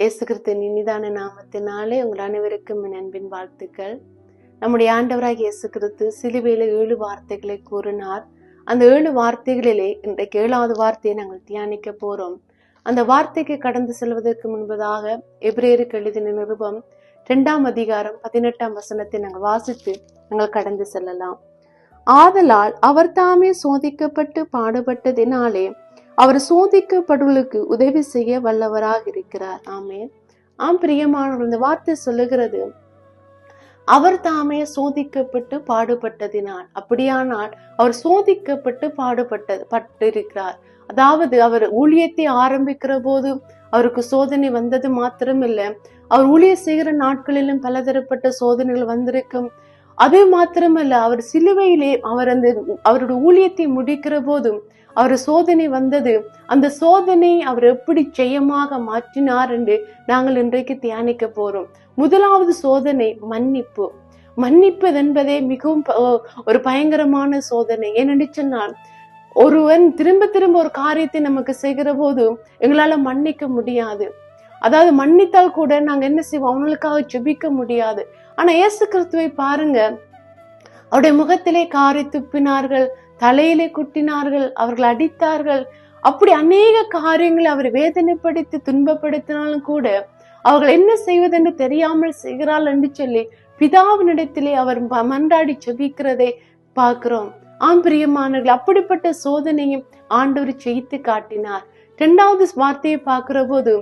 இயேசு இனிதான நாமத்தினாலே உங்கள் அனைவருக்கும் என் அன்பின் வாழ்த்துக்கள். நம்முடைய ஆண்டவராக இயேசு கிறிஸ்து ஏழு வார்த்தைகளை கூறினார். அந்த ஏழு வார்த்தைகளிலே இன்றைக்கு ஏழாவது வார்த்தையை நாங்கள் தியானிக்க போகிறோம் அந்த வார்த்தைக்கு கடந்து செல்வதற்கு முன்பதாக எபிரேயருக்கு எழுதின நிருபம் இரண்டாம் அதிகாரம் பதினெட்டாம் வசனத்தை நாங்கள் வாசித்து நாங்கள் கடந்து செல்லலாம். ஆதலால் அவர் தாமே சோதிக்கப்பட்டு பாடுபட்டதினாலே அவர் சோதிக்கப்படுவதற்கு உதவி செய்ய வல்லவராக இருக்கிறார். ஆமே ஆம் பிரியமானவர் இந்த வார்த்தை சொல்லுகிறது அவர் தாமே சோதிக்கப்பட்டு பாடுபட்டதினால். அப்படியானால் அவர் சோதிக்கப்பட்டு பாடுபட்டது பட்டிருக்கிறார். அதாவது அவர் ஊழியத்தை ஆரம்பிக்கிற போது அவருக்கு சோதனை வந்தது மாத்திரமில்லை. அவர் ஊழியம் செய்கிற நாட்களிலும் பலதரப்பட்ட சோதனைகள் வந்திருக்கும். அது மாத்திரமல்ல அவர் சிலுவையிலே அவர் அந்த அவருடைய ஊழியத்தை முடிக்கிற போதும் அவர் சோதனை வந்தது. அந்த சோதனை அவர் எப்படி ஜெயமாக மாற்றினார் என்று நாங்கள் இன்றைக்கு தியானிக்க போறோம். முதலாவது சோதனை மன்னிப்பு. மன்னிப்பது என்பதே மிகவும் ப- ஒரு பயங்கரமான சோதனை. ஏனென்று சொன்னால் ஒருவன் திரும்ப திரும்ப ஒரு காரியத்தை நமக்கு செய்கிற போது எங்களால மன்னிக்க முடியாது. அதாவது மன்னித்தால் கூட நாங்க என்ன செய்வோம்? அவங்களுக்காக ஜெபிக்க முடியாது. ஆனா இயேசு கிறிஸ்துவை பாருங்க. அவருடைய முகத்திலே காரை துப்பினார்கள் தலையிலே குட்டினார்கள் அவர்கள் அடித்தார்கள். அப்படி அநேக காரியங்களை அவர் வேதனைப்படுத்தி துன்பப்படுத்தினாலும் கூட அவர்கள் என்ன செய்வதென்று தெரியாமல் செய்கிறாள் என்று சொல்லி பிதாவினிடத்திலே அவர் மன்றாடி செபிக்கிறதை பார்க்கிறோம். ஆம் பிரியமானவர்கள் அப்படிப்பட்ட சோதனையும் ஆண்டவர் ஜெயித்து காட்டினார். இரண்டாவது வார்த்தையை பார்க்கிற போது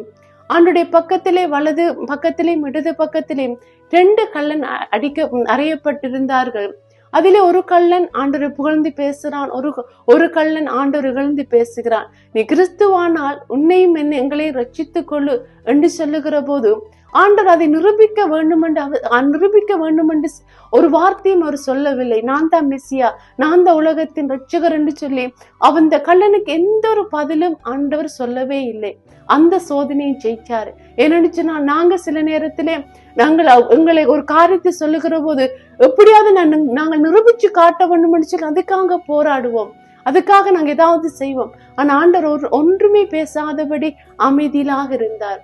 ஆண்டுடைய பக்கத்திலே வலது பக்கத்திலேயும் இடது பக்கத்திலேயும் ரெண்டு கள்ளன் அடிக்க அறையப்பட்டிருந்தார்கள். அதிலே ஒரு கள்ளன் ஆண்டவரை புகழ்ந்து பேசுகிறான் ஒரு ஒரு கள்ளன் ஆண்டவர் இகழ்ந்து பேசுகிறான். நீ கிறிஸ்துவானால் உன்னையும் என்ன எங்களையும் ரட்சித்து கொள்ளு என்று சொல்லுகிற போது ஆண்டவர் அதை நிரூபிக்க வேண்டும் என்று அவர் நிரூபிக்க வேண்டும் என்று ஒரு வார்த்தையும் அவர் சொல்லவில்லை. நான் தான் மெஸ்ஸியா நான் தான் உலகத்தின் ரட்சகர் என்று சொல்லி அவன் கல்லனுக்கு கள்ளனுக்கு எந்த ஒரு பதிலும் ஆண்டவர் சொல்லவே இல்லை. அந்த சோதனையை ஜெயிச்சாரு ஏன்னு சொன்னா நாங்க சில நேரத்திலே நாங்கள் எங்களை ஒரு காரியத்தை சொல்லுகிற போது எப்படியாவது நான் நாங்கள் நிரூபிச்சு காட்ட வேண்டும் சொல்லி அதுக்காக போராடுவோம். அதுக்காக நாங்கள் ஏதாவது செய்வோம். ஆனால் ஆண்டவர் ஒரு ஒன்றுமே பேசாதபடி அமைதியிலாக இருந்தார்.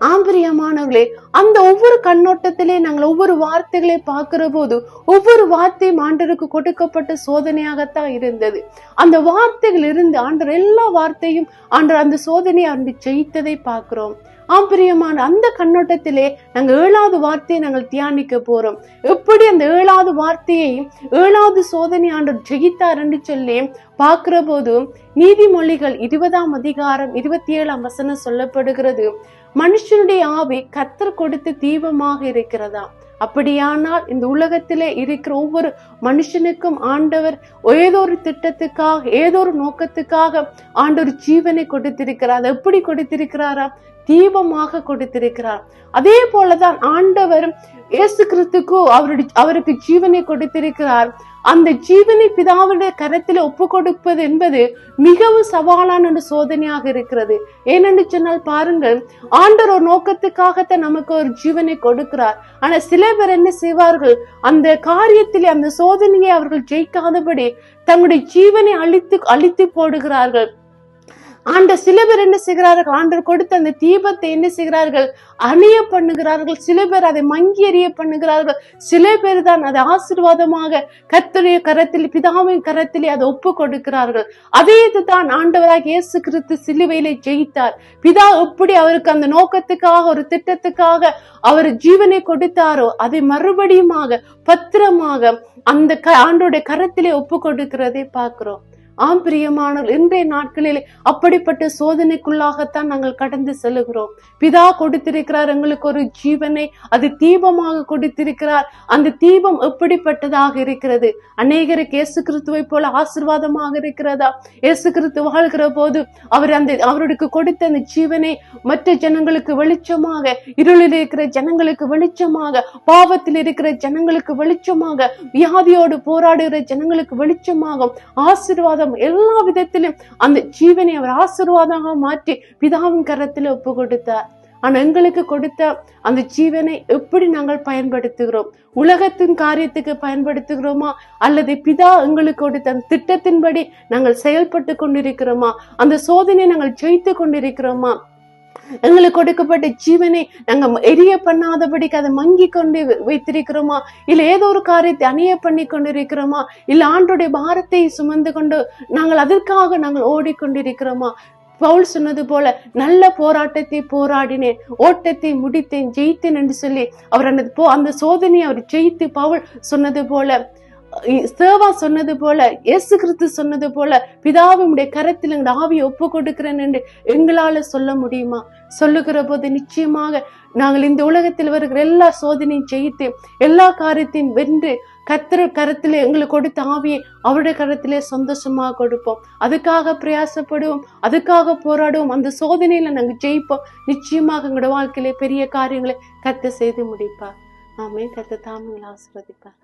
ஆம்பரியமானவர்களே அந்த ஒவ்வொரு கண்ணோட்டத்திலே நாங்கள் ஒவ்வொரு வார்த்தைகளை பார்க்கிற போது ஒவ்வொரு வார்த்தையும் ஆண்டருக்கு கொடுக்கப்பட்ட சோதனையாகத்தான் இருந்தது. அந்த வார்த்தைகள் இருந்து ஆண்டர் எல்லா வார்த்தையும் ஆண்டர் அந்த சோதனையை அன்று ஜெயித்ததை பார்க்கிறோம். ஆம்பரியமான அந்த கண்ணோட்டத்திலே நாங்க ஏழாவது வார்த்தையை நாங்கள் தியானிக்க போறோம். எப்படி அந்த ஏழாவது வார்த்தையை ஏழாவது சோதனை ஆண்டு ஜெயித்தார் என்று சொல்லி பார்க்கிற போது நீதிமொழிகள் இருபதாம் அதிகாரம் இருபத்தி ஏழாம் வசனம் சொல்லப்படுகிறது மனுஷனுடைய ஆவி கத்தர் கொடுத்து தீபமாக இருக்கிறதா? அப்படியானால் இந்த உலகத்திலே இருக்கிற ஒவ்வொரு மனுஷனுக்கும் ஆண்டவர் ஏதோ ஒரு திட்டத்துக்காக ஏதோ ஒரு நோக்கத்துக்காக ஆண்டவர் ஜீவனை கொடுத்திருக்கிறார். எப்படி கொடுத்திருக்கிறாரா? தீபமாக கொடுத்திருக்கிறார். அதே போலதான் ஆண்டவர் இயேசு கிறிஸ்துக்கு அவருடைய அவருக்கு ஜீவனை கொடுத்திருக்கிறார். அந்த ஜீவனை பிதாவுடைய கரத்தில் ஒப்பு கொடுப்பது என்பது மிகவும் சவாலான ஒரு சோதனையாக இருக்கிறது. ஏனென்று சொன்னால் பாருங்கள் ஆண்டவர் ஒரு நோக்கத்துக்காகத்தான் நமக்கு ஒரு ஜீவனை கொடுக்கிறார். ஆனா சில பேர் என்ன செய்வார்கள் அந்த காரியத்திலே அந்த சோதனையை அவர்கள் ஜெயிக்காதபடி தங்களுடைய ஜீவனை அழித்து அழித்து போடுகிறார்கள். ஆண்ட சில பேர் என்ன செய்கிறார்கள்? ஆண்டர் கொடுத்த அந்த தீபத்தை என்ன செய்கிறார்கள்? அணிய பண்ணுகிறார்கள். சில பேர் அதை மங்கி எறிய பண்ணுகிறார்கள். சில பேர் தான் அதை ஆசீர்வாதமாக கத்தருடைய கரத்தில் பிதாவின் கரத்திலே அதை ஒப்பு கொடுக்கிறார்கள். அதே இதுதான் ஆண்டவராக இயேசு கிறிஸ்து சிலுவையிலே ஜெயித்தார். பிதா எப்படி அவருக்கு அந்த நோக்கத்துக்காக ஒரு திட்டத்துக்காக அவர் ஜீவனை கொடுத்தாரோ அதை மறுபடியுமாக பத்திரமாக அந்த க- ஆண்டோடைய கரத்திலே ஒப்பு கொடுக்கிறதை பார்க்கிறோம். ஆம் பிரியமானவர் இன்றைய நாட்களில் அப்படிப்பட்ட சோதனைக்குள்ளாகத்தான் நாங்கள் கடந்து செல்லுகிறோம். பிதா கொடுத்திருக்கிறார் எங்களுக்கு ஒரு ஜீவனை அது தீபமாக கொடுத்திருக்கிறார். அந்த தீபம் எப்படிப்பட்டதாக இருக்கிறது? அநேகருக்கு இயேசு கிறிஸ்துவை போல ஆசிர்வாதமாக இருக்கிறதா? இயேசு கிறிஸ்து வாழ்கிற போது அவர் அந்த அவருக்கு கொடுத்த அந்த ஜீவனை மற்ற ஜனங்களுக்கு வெளிச்சமாக இருளில் இருக்கிற ஜனங்களுக்கு வெளிச்சமாக பாவத்தில் இருக்கிற ஜனங்களுக்கு வெளிச்சமாக வியாதியோடு போராடுகிற ஜனங்களுக்கு வெளிச்சமாக ஆசீர்வாதம் எல்லா விதத்திலும் அந்த ஜீவனை அவர் ஆசீர்வாதமாக மாற்றி பிதாவின் கரத்தில் ஒப்பு கொடுத்தார் ஆனால் எங்களுக்கு கொடுத்த அந்த ஜீவனை எப்படி நாங்கள் பயன்படுத்துகிறோம்? உலகத்தின் காரியத்துக்கு பயன்படுத்துகிறோமா? அல்லது பிதா எங்களுக்கு கொடுத்த அந்த திட்டத்தின்படி நாங்கள் செயல்பட்டு கொண்டிருக்கிறோமா? அந்த சோதனை நாங்கள் ஜெயித்து கொண்டிருக்கிறோமா? எங்களுக்கு கொடுக்கப்பட்ட ஜீவனை நாங்க எரிய பண்ணாதபடிக்கு அதை மங்கி கொண்டு வைத்திருக்கிறோமா? இல்ல ஏதோ ஒரு காரியத்தை அணிய பண்ணி கொண்டிருக்கிறோமா? இல்ல ஆண்டுடைய பாரத்தை சுமந்து கொண்டு நாங்கள் அதற்காக நாங்கள் ஓடிக்கொண்டிருக்கிறோமா? பவுல் சொன்னது போல நல்ல போராட்டத்தை போராடினேன் ஓட்டத்தை முடித்தேன் ஜெயித்தேன் என்று சொல்லி அவர் அந்த போ அந்த சோதனையை அவர் ஜெயித்து பவுல் சொன்னது போல சேவா சொன்னது போல இயேசு கிறிஸ்து சொன்னது போல பிதாவுடைய கரத்தில் எங்கள் ஆவியை ஒப்பு கொடுக்கிறேன் என்று எங்களால சொல்ல முடியுமா? சொல்லுகிற போது நிச்சயமாக நாங்கள் இந்த உலகத்தில் வருகிற எல்லா சோதனையும் ஜெயித்து எல்லா காரியத்தையும் வென்று கத்திர கரத்தில் எங்களுக்கு கொடுத்த ஆவியை அவருடைய கரத்திலே சந்தோஷமாக கொடுப்போம். அதுக்காக பிரயாசப்படுவோம் அதுக்காக போராடுவோம். அந்த சோதனையில நாங்கள் ஜெயிப்போம். நிச்சயமாக எங்களோட வாழ்க்கையிலே பெரிய காரியங்களை கத்த செய்து முடிப்பார். ஆமே கத்த தாமங்களை ஆசிர்வதிப்பார்.